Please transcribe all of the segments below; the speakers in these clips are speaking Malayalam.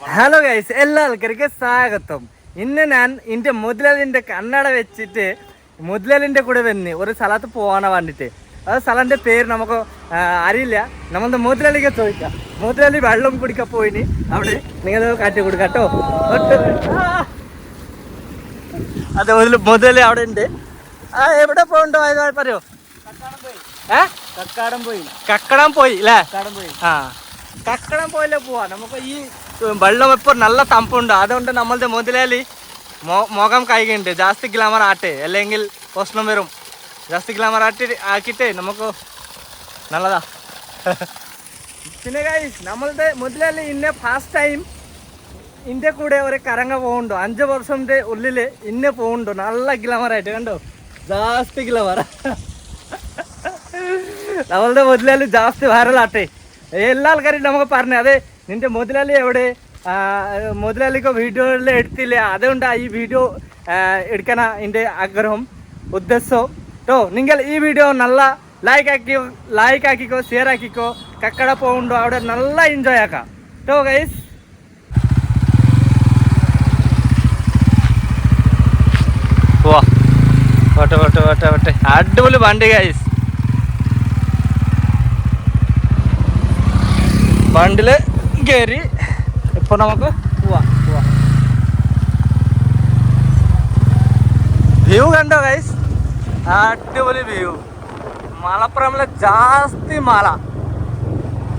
ഹലോ ഗൈസ് എല്ലാ ആൾക്കാർക്കും സ്വാഗതം. ഇന്ന് ഞാൻ എന്റെ മുതലലിന്റെ കണ്ണട വെച്ചിട്ട് മുതലലിന്റെ കൂടെ വന്ന് ഒരു സ്ഥലത്ത് പോകാൻ വേണ്ടിയിട്ട് ആ സ്ഥലത്തിന്റെ പേര് നമുക്ക് അറിയില്ല. നമ്മുടെ മുതലാളിക്ക് ചോദിക്കാം. മുതലാളി വെള്ളം കുടിക്കാൻ പോയിന്. അവിടെ നിങ്ങൾ കാറ്റ് കൊടുക്കാം കേട്ടോ. ഒട്ട്- ആ. അതെ മുതൽ മുതലാളി അവിടെ ഉണ്ട്. ആ എവിടെ പോകണ്ടോ അത് പറയോ? ഏ? കക്കാടം പോയി കക്കടം പോയി അല്ലേ? കക്കടം പോയി ആ. കക്കടം പോയില്ലേ പോവാ. നമുക്ക് ഈ വെള്ളം ഇപ്പോൾ നല്ല തണുപ്പുണ്ട്. അതുകൊണ്ട് നമ്മളുടെ മുതലാളി മുഖം കൈകുണ്ട് ജാസ്തി ഗ്ലാമർ ആട്ടെ. അല്ലെങ്കിൽ പ്രശ്നം വരും. ജാസ്തി ഗ്ലാമർ ആട്ടി ആക്കിയിട്ട് നമുക്ക് നല്ലതാ. പിന്നെ ഗൈസ് നമ്മളുടെ മുതലാളി ഇന്നെ ഫസ്റ്റ് ടൈം ഇന്റെ കൂടെ ഒരു കരങ്ങ പോകുന്നുണ്ടോ അഞ്ച് വർഷത്തിന്റെ ഉള്ളിൽ ഇന്നെ പോകുന്നുണ്ടോ നല്ല ഗ്ലാമറായിട്ട് കണ്ടോ? ജാസ്തി ഗ്ലാമർ നമ്മളുടെ മുതലാളി ജാസ്തി വൈറലാട്ടെ എല്ലാ ആൾക്കാരും നമുക്ക് പറഞ്ഞു അതെ നിന്റെ മുതലാളി എവിടെ? മുതലാളിക്ക് വീഡിയോയിൽ എടുത്തില്ല? അതുകൊണ്ടാണ് ഈ വീഡിയോ എടുക്കണ എന്റെ ആഗ്രഹം ഉദ്ദേശം. കേട്ടോ നിങ്ങൾ ഈ വീഡിയോ നല്ല ലൈക്ക് ആക്കി ലൈക്ക് ആക്കിക്കോ ഷെയർ ആക്കിക്കോ കക്കട പോകുന്നുണ്ടോ അവിടെ നല്ല എൻജോയ് ആക്കാം. കേട്ടോ ഗൈസ് പോവാ. പോട്ടെ പോട്ടെ പോട്ടെ പോട്ടെ. അടിപൊളി വണ്ടി ഗൈസ് വണ്ടിൽ കയറി ഇപ്പൊ നമുക്ക് പോവാ പോവാ. വ്യൂ കണ്ടോ ഗൈസ് അടിപൊളി വ്യൂ മലപ്പുറമിലെ ജാസ്തി മല.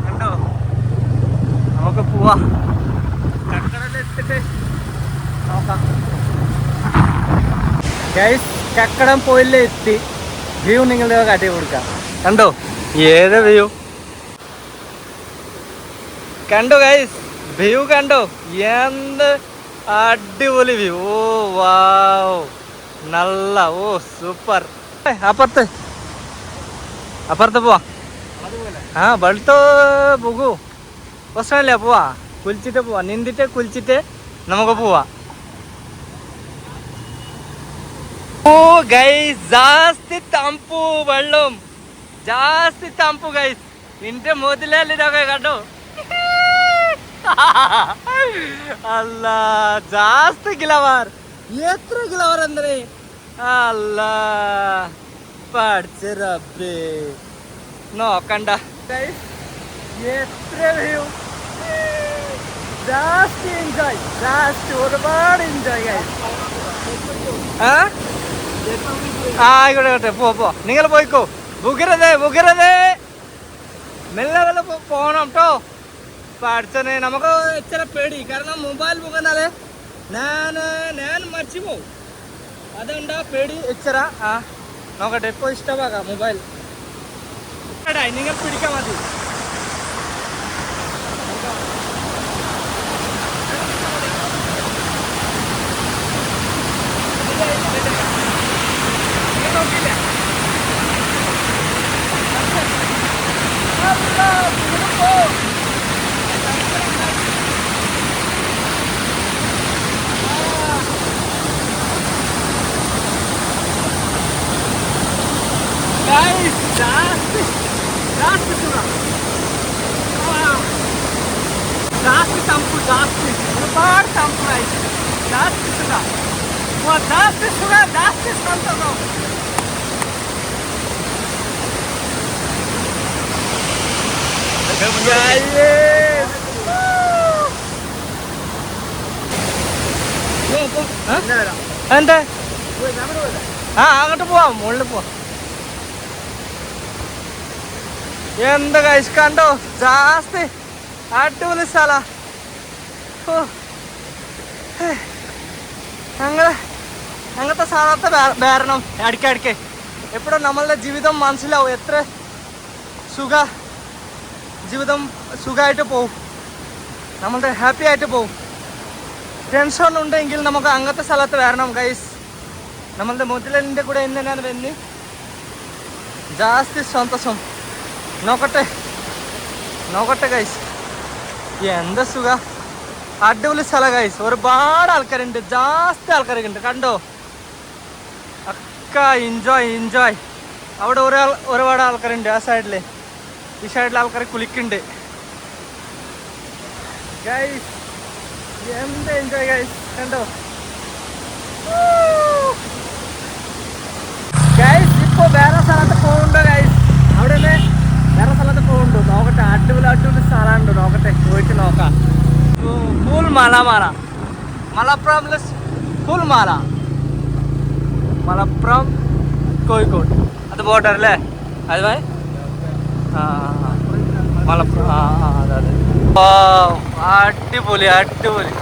കണ്ടോ? നമുക്ക് പോവാ. കക്കടലെത്തിട്ട് നോക്കാം. ഗൈസ് കക്കടം പോയില്ലേ എത്തി. വ്യൂ നിങ്ങളുടെ കാട്ടി കൊടുക്കാം. കണ്ടോ? ഏത് വ്യൂ കണ്ടോ ഗൈസ് വ്യൂ കണ്ടോ? എന്ത് അടിപൊളി വ്യൂ ഓ വാവ് നല്ല ഓ സൂപ്പർ അപ്പുറത്ത്. അപ്പുറത്ത് പോവാ. ആ വെളുത്തോ പോകൂ. പ്രശ്നമില്ല പോവാ. കുളിച്ചിട്ട് പോവാ. നിന്നിട്ട് കുളിച്ചിട്ട് നമുക്ക് പോവാ. ഓ ഗൈസ് ജാസ്തി തമ്പു വെള്ളം. ജാസ്തി തമ്പു ഗൈസ് നിന്റെ മുതലാളിതൊക്കെ കണ്ടോ? ಅಲ್ಲ ಜಾಸ್ತಿ ಗಿಲವರ್ ಎತ್ರ ಗಿಲವರ್ ಅಂದ್ರೆ ಅಲ್ಲ പഠിച്ചറബേ നോക്കണ്ട ഗൈസ് എത്ര വ്യൂ ജാസ്തി എൻജോയ് ജാസ്തി ഒരുപാട് എൻജോയ് ഗൈസ് ആ ആ ആയിക്കോട്ടെ ആയിക്കോട്ടെ പോ പോ നിങ്ങൾ പോയിക്കോ ബുഗരതേ ബുഗരതേ മെല്ലെ മെല്ലെ പോ- പോണം കേട്ടോ പഠിച്ചനെ നമുക്ക് ഇച്ചിരി പേടി. കാരണം മൊബൈൽ പോകുന്നാലേ ഞാൻ ഞാൻ മറിച്ചുപോകും അതുകൊണ്ട് പേടി ഇച്ചിര. ആ നോക്കട്ടെ ഇപ്പോൾ ഇഷ്ടമാകാം മൊബൈൽ നിങ്ങൾ പിടിക്കാൻ മതി. Last sura. ജാസ്തി തമ്പു ജാസ്തി ഒരുപാട് തമ്പുറായിട്ട് ജാസ്തി സുഖ ജാസ്തി സുഖ ജാസ്തി സന്തോഷം എന്താ ആ അങ്ങോട്ട് പോവാം മുകളിൽ പോവാം എന്ത് കഴിച്ച് കണ്ടോ? ജാസ്തി. അടിപൊളി സ്ഥല. ഞങ്ങൾ ഞങ്ങളത്തെ സാധാരണ വരണം അടിക്കടിക്ക് എപ്പോഴും നമ്മളുടെ ജീവിതം മനസ്സിലാവും എത്ര സുഖ ജീവിതം സുഖമായിട്ട് പോവും. നമ്മളുടെ ഹാപ്പി ആയിട്ട് പോവും. ടെൻഷൻ ഉണ്ടെങ്കിൽ നമുക്ക് അങ്ങനത്തെ സ്ഥലത്ത് വരണം ഗൈസ് നമ്മളുടെ മുതലിന്റെ കൂടെ ഇന്ന് ഞാൻ വന്ന് ജാസ്തി സന്തോഷം. നോക്കട്ടെ. നോക്കട്ടെ ഗൈസ് എന്താ സുഖ? അടിപൊളി സ്ഥലം ഗൈസ് ഒരുപാട് ആൾക്കാരുണ്ട്. ജാസ്തി ആൾക്കാരൊക്കെ കണ്ടോ? ഒക്കെ എൻജോയ് എൻജോയ് അവിടെ ഒരാൾ ഒരുപാട് ആൾക്കാരുണ്ട് ആ സൈഡിൽ ഈ സൈഡിൽ ആൾക്കാർ കുളിക്കുന്നുണ്ട്. ഗൈസ് എന്ത് എൻജോയ് ഗൈസ് കണ്ടോ? ഗൈസ് ഇപ്പൊ വേറെ സ്ഥലത്ത് പോകുന്നുണ്ടോ ഗൈസ് അവിടെ വേറെ സ്ഥലത്ത് പോകുന്നുണ്ടോ നോക്കട്ടെ അടിപൊളി അടിപൊളി സ്ഥലമുണ്ട്. നോക്കട്ടെ പോയിട്ട് നോക്കാം. ഫുൾ മല മല. മലപ്പുറം ഫുൾ മാല മലപ്പുറം കോഴിക്കോട്. അത് പോട്ടെ അല്ലേ? അത് ആ. മലപ്പുറം ആ ആ അതെ അതെ. ഓ അടിപൊളി അടിപൊളി.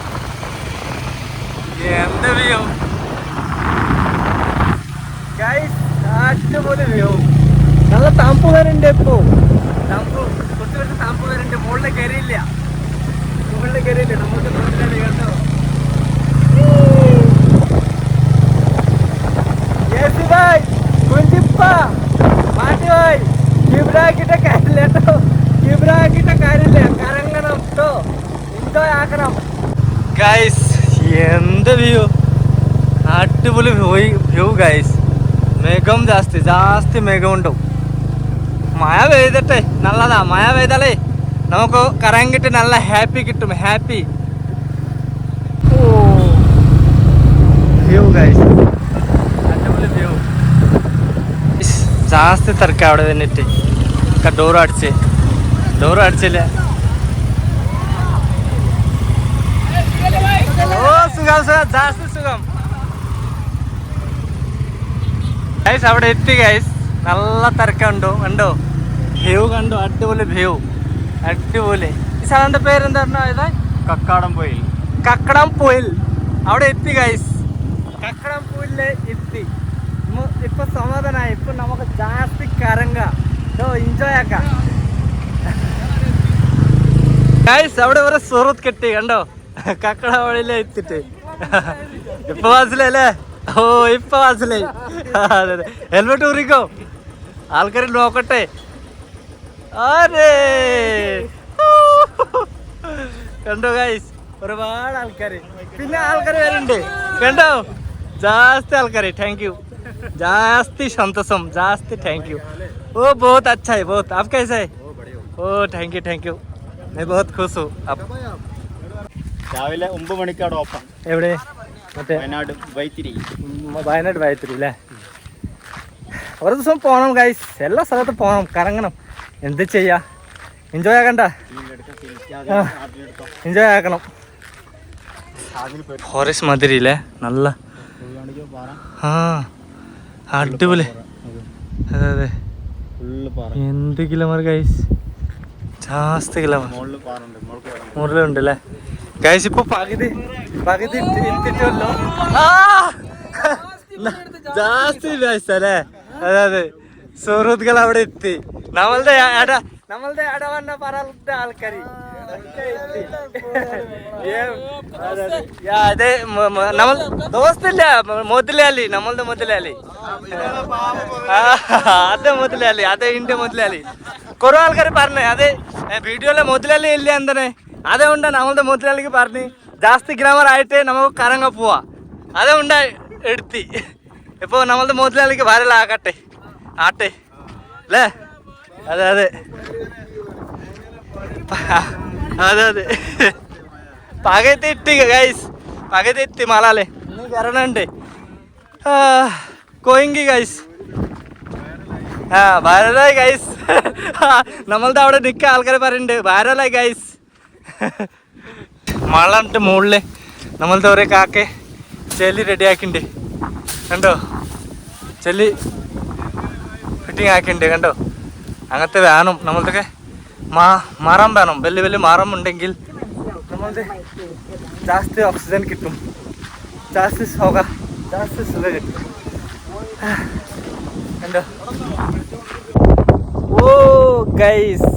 എന്ത് വ്യൂ. ഗൈസ് അടിപൊളി വ്യൂ. നല്ല തണുപ്പ് വരുന്നുണ്ട് ഇപ്പോ. എന്ത് വ്യൂ? അടിപൊളി വ്യൂ ഗൈസ് മേഘം ജാസ്തി ജാസ്തി മേഘം മഴ പെയ്തിട്ടെ നല്ലതാ. മഴ പെയ്താലേ നമുക്ക് കറങ്ങിട്ട് നല്ല ഹാപ്പി കിട്ടും. ഹാപ്പി. ഓ. വ്യൂ ഗൈസ് അടിപൊളി വ്യൂ ജാസ്തി തിരക്ക അവിടെ നിന്നിട്ട്. ഡോർ അടിച്ച്. ഡോർ അടിച്ചില്ല? ഓ സുഖം സുഖം. ജാസ്തി സുഖം. ഗൈസ് അവിടെ എത്തി ഗൈസ് നല്ല തിരക്കുണ്ടോ കണ്ടോ. വ്യൂ കണ്ടോ. അടിപൊളി വ്യൂ അടിപൊളി. ഈ സ്ഥലത്തിന്റെ പേരെന്താ എന്താ കക്കാടം പോയിൽ. കക്കടം പോയിൽ. അവിടെ എത്തി ഗൈസ് കക്കടം പോയിൽ എത്തി. ഇപ്പൊ സമാധാനായി. ഇപ്പൊ നമുക്ക് ജാസ്തി കറങ്ങ. എൻജോയ് ആക്കാം. ഗൈസ് അവിടെ ഒരു സുഹൃത്ത് കിട്ടി. കണ്ടോ? കക്കട വഴിയിലെ എത്തിട്ട് ഇപ്പൊ മനസ്സിലല്ലേ ഓ ഇപ്പൊ മനസ്സിലായി. അതെ അതെ. ഹെൽമെറ്റ് ഊറിക്കോ ആൾക്കാർ നോക്കട്ടെ അരേ കണ്ടോ ഗൈസ് ഒരുപാട് ആൾക്കാര് പിന്നെ ആൾക്കാർ വരുന്നുണ്ട് കണ്ടോ ജാസ്തി ആൾക്കാര് താങ്ക് यू जास्ती संतोषम जास्ती थैंक यू ओ बहुत अच्छा है बहुत आप कैसे है ओ थैंक यू थैंक यू मैं बहुत खुश हूँ आप രാവിലെ ഒമ്പത് മണിക്കാണ് ഓപ്പൺ എവിടെ മറ്റേ വയനാട് വൈത്തിരി ഉം, വയനാട് വയത്തിരി അല്ലേ ഒരു ദിവസം പോകണം ഗൈസ് എല്ലാ സ്ഥലത്തും പോകണം കറങ്ങണം. എന്ത് ചെയ്യാ? എൻജോയ് ആക്കണ്ട. എൻജോയ് ആക്കണം. ഫോറസ്റ്റ് മാതിരി അല്ലേ നല്ല. ആ അടിപൊളി. അതെ അതെ. എന്ത് കിലോമീറ്റർ ഗൈസ് ജാസ്തി കിലോമീറ്റർ. മുറിലുണ്ട് അല്ലേ ഗൈസ് ഇപ്പൊ പകുതി പകുതി! ജാസ്തി ഗൈസ് അല്ലേ? അതെ അതെ. സുഹൃത്തുക്കൾ അവിടെ എത്തി. നമ്മളുടെ അട നമ്മളുടെ അടവണ്ണ എത്തി. ഏം, അതെ, നമ്മൾ ദോസ്തില്ല മുതലാളി നമ്മളുടെ മുതലാളി അതെ മുതലാളി അതെ ഇന്റെ മുതലാളി കുറെ ആൾക്കാർ പറഞ്ഞേ അതെ വീഡിയോയിലെ മുതലാളി ഇല്ല എന്താണ്? അതുകൊണ്ട് നമ്മളുടെ മുതലാളിക്ക് പറഞ്ഞ് ജാസ്തി ഗ്രാമർ ആയിട്ട് നമുക്ക് കറങ്ങ പോവാ. അതുകൊണ്ട് എടുത്തി. ഇപ്പൊ നമ്മളുടെ മുതലാളിക്ക് വരലാകട്ടെ ആട്ടെ. അല്ലേ? അതെ അതെ. അതെ അതെ. പകത്തെത്തി ഗൈസ് പകത്തെത്തി മലാലെ. ഇന്ന് കയറണുണ്ട് കോയിങ്കി ഗൈസ് ആ വരലായി ഗൈസ് നമ്മളുടെ അവിടെ നിൽക്ക ആൾക്കാർ പറയുന്നുണ്ട് വരലായി ഗൈസ് മഴ ഉണ്ട് മുകളിൽ നമ്മളുടെ ഒരേ കാക്കെ ചെല്ലി റെഡിയാക്കിണ്ട് കണ്ടോ? ചെല്ലി. ഫിറ്റിംഗ് ആക്കിയിട്ടുണ്ട് കണ്ടോ? അങ്ങനത്തെ വേണം നമ്മളത്തൊക്കെ മാ മരം വേണം. വലിയ വലിയ മരം ഉണ്ടെങ്കിൽ നമ്മളത് ജാസ്തി ഓക്സിജൻ കിട്ടും. ജാസ്തി സുഖ ജാസ്തി സുഖ കിട്ടും. കണ്ടോ? ഓ ഗൈസ്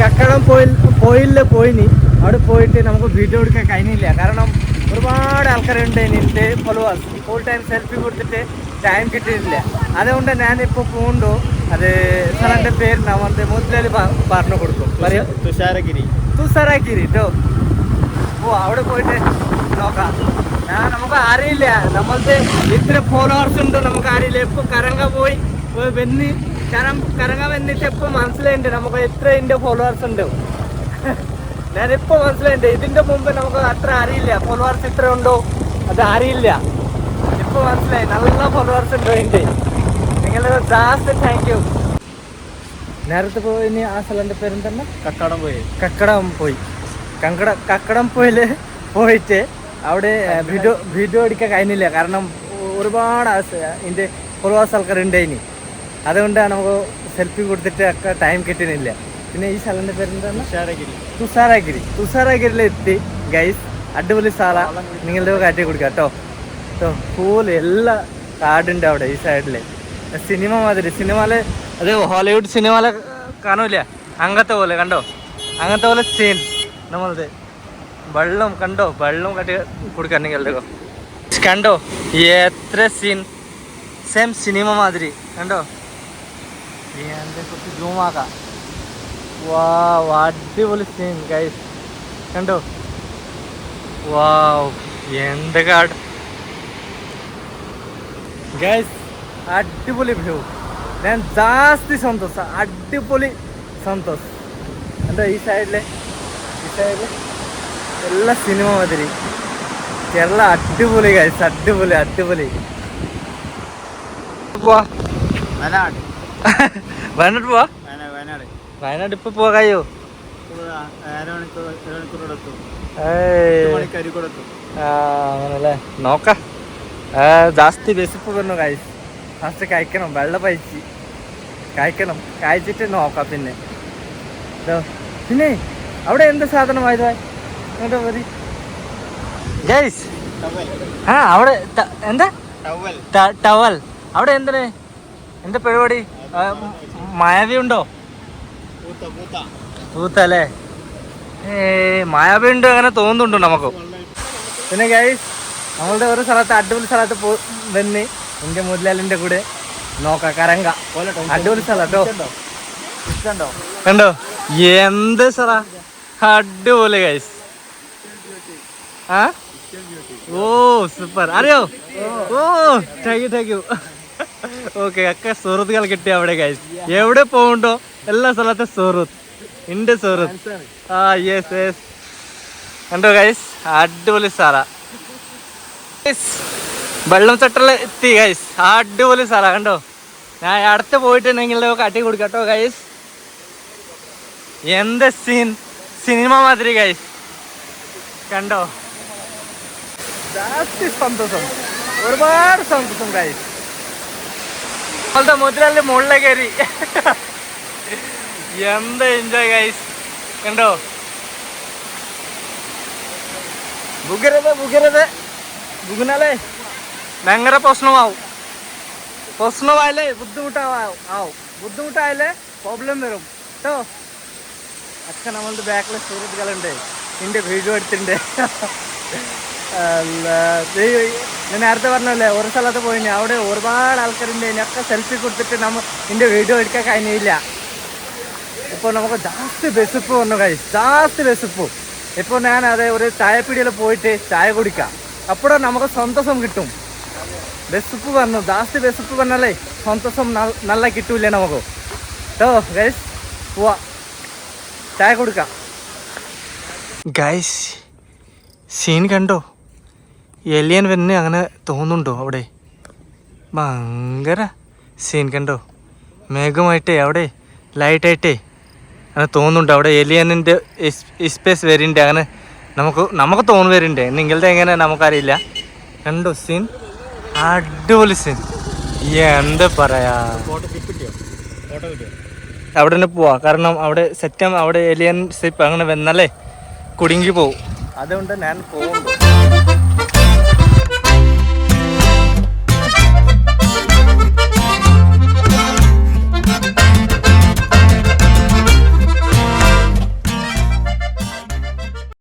കക്കടം പോയി പോയില്ല പോയിനി. അവിടെ പോയിട്ട് നമുക്ക് വീഡിയോ എടുക്കാൻ കഴിഞ്ഞില്ല. കാരണം ഒരുപാട് ആൾക്കാരുണ്ട് എന്റെ ഫോളോവേഴ്സ് ഫുൾ ടൈം സെൽഫി കൊടുത്തിട്ട് ടൈം കിട്ടിയിട്ടില്ല. അതുകൊണ്ട് ഞാനിപ്പോൾ പോകുന്നു അത് സാറിന്റെ പേര് നമ്മൾ മുതലാളി പറഞ്ഞു കൊടുക്കും. പറയോ. തുഷാരഗിരി. തുഷാരഗിരി കേട്ടോ ഓ അവിടെ പോയിട്ട് നോക്കാം. ഞാൻ നമുക്ക് അറിയില്ല. നമ്മളുടെ ഇത്ര ഫോളോവേഴ്സ് ഉണ്ട് നമുക്ക് അറിയില്ല. എപ്പോൾ കരങ്ക പോയി വെന്ന്. കാരണം കരങ്ങ വെന്നിട്ട് എപ്പോൾ മനസ്സിലായിട്ടുണ്ട് നമുക്ക് എത്ര എന്റെ ഫോളോവേഴ്സ് ഉണ്ട്. ഞാനിപ്പോ മനസ്സിലായിട്ടുണ്ട് ഇതിന്റെ മുമ്പ് നമുക്ക് അത്ര അറിയില്ല. ഫോളോവേഴ്സ് ഇത്ര ഉണ്ടോ? അത് അറിയില്ല. ഇപ്പൊ മനസ്സിലായി. നല്ല ഫോളോവേഴ്സ് ഉണ്ടോ എന്റെ നിങ്ങളുടെ ജാസ്റ്റ് താങ്ക് യു നേരത്തെ പോയി ആ സ്ഥലത്തിന്റെ തന്നെ കക്കടം പോയി. കക്കടം പോയി. കങ്കട കക്കടം പോയിൽ പോയിട്ട് അവിടെ വീഡിയോ വീഡിയോ എടുക്കാൻ കഴിഞ്ഞില്ല. കാരണം ഒരുപാട് ഇതിന്റെ ഫോളോവേഴ്സ് ആൾക്കാർ ഇനി. അതുകൊണ്ടാണ് നമുക്ക് സെൽഫി കൊടുത്തിട്ട് ഒക്കെ ടൈം കിട്ടുന്നില്ല. പിന്നെ ഈ സ്ഥലത്തിന്റെ പേരെന്താണ്? തുഷാരഗിരി. തുഷാരഗിരി. തുഷാരഗിരിയിൽ എത്തി. ഗൈസ് അടിപൊളി സ്ഥല. നിങ്ങളുടെ കാറ്റി കൊടുക്കാം കേട്ടോ. ഫുൾ എല്ലാ കാടുണ്ട് അവിടെ ഈ സൈഡിൽ സിനിമ മാതിരി. സിനിമയിലെ അത് ഹോളിവുഡ് സിനിമയിലെ കാണൂല അങ്ങനത്തെ പോലെ കണ്ടോ? അങ്ങനത്തെ പോലെ സീൻ നമ്മളത് വെള്ളം കണ്ടോ? വെള്ളം കാട്ടി കൊടുക്കാൻ നിങ്ങളുടെ കണ്ടോ? എത്ര സീൻ സെയിം സിനിമ മാതിരി കണ്ടോ? കുറച്ച് zoom ആക്കാം അടിപൊളി സീൻ ഗൈസ് കണ്ടോ? വാ എന്ത് കാട് ഗൈസ് അടിപൊളി വ്യൂ ഞാൻ ജാസ്തി സന്തോഷ അടിപൊളി സന്തോഷ്. എന്താ ഈ സൈഡിലെ ഈ സൈഡിൽ എല്ലാ സിനിമ മാതിരി. കേരള അടിപൊളി ഗൈസ് അടിപൊളി അടിപൊളി. പോവാ. വയനാട് പോവാ? വയനാട് ഇപ്പൊ പോകായോ? അങ്ങനല്ലേ? നോക്കാം. ജാസ്തി വിശപ്പ് വന്നു കായ് ഫസ്റ്റ് കഴിക്കണം വെള്ള പഴിച്ച്. കഴിക്കണം. കഴിച്ചിട്ട് നോക്കാം പിന്നെ. പിന്നെ അവിടെ എന്ത് സാധനമായത് മതി ഗൈസ് ആ അവിടെ എന്താ? ടവൽ. അവിടെ എന്തിന്? എന്താ പരിപാടി? മായവി ഉണ്ടോ പൂത്തല്ലേ ഏ മായാബിണ്ട് അങ്ങനെ തോന്നുന്നുണ്ടോ നമുക്ക്? പിന്നെ ഗൈസ് നമ്മളുടെ ഒരു സ്ഥലത്ത് അടിപൊളി സ്ഥലത്ത് പോ വന്ന് എന്റെ മുതലാളിന്റെ കൂടെ നോക്കാം കരങ്ക അടിപൊളി സ്ഥലം കേട്ടോ. കണ്ടോ? എന്ത് സ്ഥല? അടിപൊളി ഗൈസ് ആ? ഓ സൂപ്പർ അറിയോ? ഓ. Thank you thank you okay ഒക്കെ സുഹൃത്തുക്കൾ കിട്ടിയ അവിടെ ഗൈസ് എവിടെ പോകണ്ടോ എല്ലാ സ്ഥലത്തെ സുഹൃത്ത്. എന്റെ സുഹൃത്ത്. ആ യെസ് യെസ് കണ്ടോ ഗൈസ് അടിപൊളി സാറാ വെള്ളം ചട്ടല എത്തി ഗൈസ് അടിപൊളി സ്ഥല കണ്ടോ? ഞാൻ അടുത്ത് പോയിട്ടുണ്ടെങ്കിൽ കാട്ടി കൊടുക്കാം കേട്ടോ ഗൈസ് എന്ത് സീൻ സിനിമ മാതിരി ഗൈസ് കണ്ടോ? സന്തോഷം. ഒരുപാട് സന്തോഷം ഗൈസ് അവളുടെ മുതലാളി മുകളിലെ കയറി. എന്ത് എൻജോയ് ഗൈസ് കണ്ടോ? ബുഗരത് ബുഗരത് ബുഗുനാലേ ഭയങ്കര പ്രശ്നമാവും. പ്രശ്നമായാലേ ബുദ്ധിമുട്ടാവും ആവും. ബുദ്ധിമുട്ടായാലേ പ്രോബ്ലം വരും. കേട്ടോ അച്ഛൻ നമ്മളുടെ ബാക്കിലെ സുഹൃത്തുക്കളുണ്ട് നിന്റെ വീഡിയോ എടുത്തിട്ടുണ്ട്. അല്ല, ഞാൻ നേരത്തെ പറഞ്ഞല്ലേ ഒരു സ്ഥലത്ത് പോയിന് അവിടെ ഒരുപാട് ആൾക്കാരുണ്ട്. ഇതിനൊക്കെ സെൽഫി കൊടുത്തിട്ട് നമ്മ ഇതിന്റെ വീഡിയോ എടുക്കാൻ കഴിഞ്ഞില്ല. ഇപ്പോൾ നമുക്ക് ജാസ്തി വിശപ്പ് വന്നു കൈ ജാസ്തി വിശപ്പ് ഇപ്പോൾ ഞാൻ അതെ ഒരു ചായപ്പീടിയിൽ പോയിട്ട് ചായ കുടിക്കാം. അപ്പോഴാ നമുക്ക് സന്തോഷം കിട്ടും. വിശപ്പ് വന്നു. ജാസ്തി വിശപ്പ് വന്നാലേ സന്തോഷം നല്ല കിട്ടൂലേ നമുക്ക്. കേട്ടോ ഗൈസ് പോവാ. ചായ കൊടുക്കാം. ഗൈസ് സീൻ കണ്ടോ? എലിയൻ വന്ന് അങ്ങനെ തോന്നുന്നുണ്ടോ അവിടെ? ഭയങ്കര സീൻ കണ്ടോ? മേഘമായിട്ടേ അവിടെ ലൈറ്റായിട്ടേ അങ്ങനെ തോന്നുന്നുണ്ട്. അവിടെ എലിയനിന്റെ സ്പേസ് വരുന്നുണ്ട് അങ്ങനെ നമുക്ക് നമുക്ക് തോന്നു വരുന്നുണ്ട് നിങ്ങളുടെ എങ്ങനെ നമുക്കറിയില്ല. കണ്ടോ സീൻ അടിപൊളി സീൻ എന്താ പറയാ? അവിടെ തന്നെ പോവാ. കാരണം അവിടെ സെറ്റം അവിടെ എലിയൻ സിപ്പ് അങ്ങനെ വന്നാലേ കുടുങ്ങി പോവും. അതുകൊണ്ട് ഞാൻ പോകുന്നു